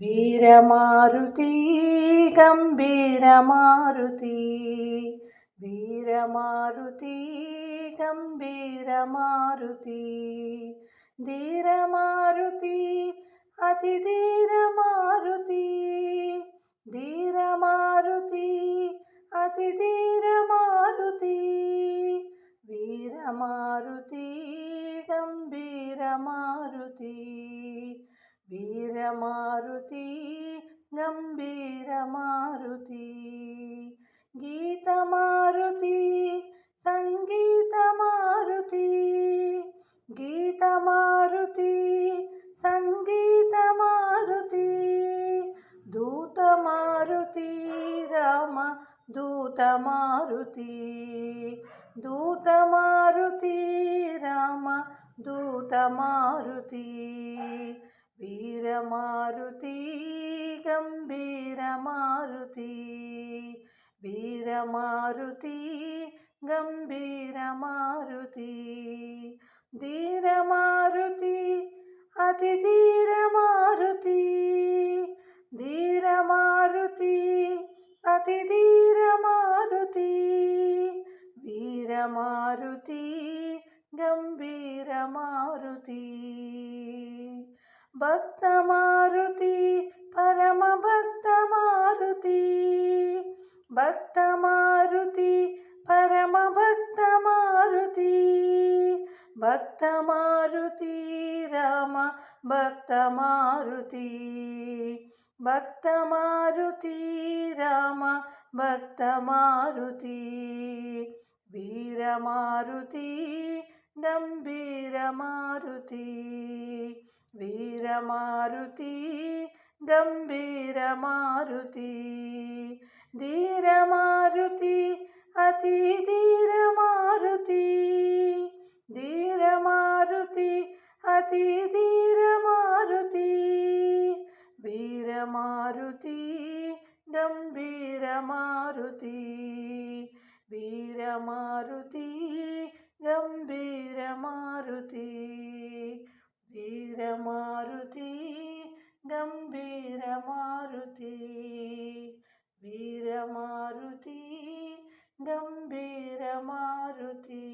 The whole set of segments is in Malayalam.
വീരമാരുതി ഗംഭീരമാരുതി. വീരമാരുതി ഗംഭീരമാരുതി. ധീരമാരുതി അതിധീരമാരുതി. ധീരമാരുതി അതിധീരമാരുതി. വീരമാരുതി ഗംഭീരമാരുതി. మారుతి గంభీర మారుతి గీత మారుతి సంగీత మారుతి గీత మారుతి సంగీత మారుతి దూత మారుతి రామ దూత మారుతి దూత మారుతి రామ దూత మారుతి വീരമാരുതി ഗംഭീരമാരുതി. വീരമാരുതി ഗംഭീരമാരുതി. ധീരമാരുതി അതിധീരമാരുതി. ധീരമാരുതി അതിധീരമാരുതി. വീരമാരുതി ഗംഭീരമാരുതി. भक्तमारुति परमभक्तमारुति। भक्तमारुति परमभक्तमारुति। भक्तमारुति राम भक्तमारुति। भक्तमारुति राम भक्तमारुति। वीरमारुति ഗംഭീരമാരുതി വീരമാരുതി ഗംഭീരമാരുതി ധീരമാരുതി അതിധീരമാരുതി ധീരമാരുതി അതിധീരമാരുതി വീരമാരുതി ഗംഭീരമാരുതി വീരമാരുതി గంభీరమారుతి వీరమారుతి గంభీరమారుతి వీరమారుతి గంభీరమారుతి.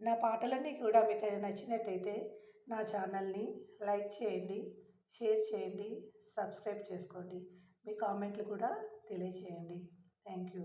నా పాటలన్నీ కూడా మీకు నచ్చినట్టయితే నా ఛానల్ని లైక్ చేయండి షేర్ చేయండి సబ్స్క్రైబ్ చేసుకోండి. మీ కామెంట్లు కూడా తెలియచేయండి thank you.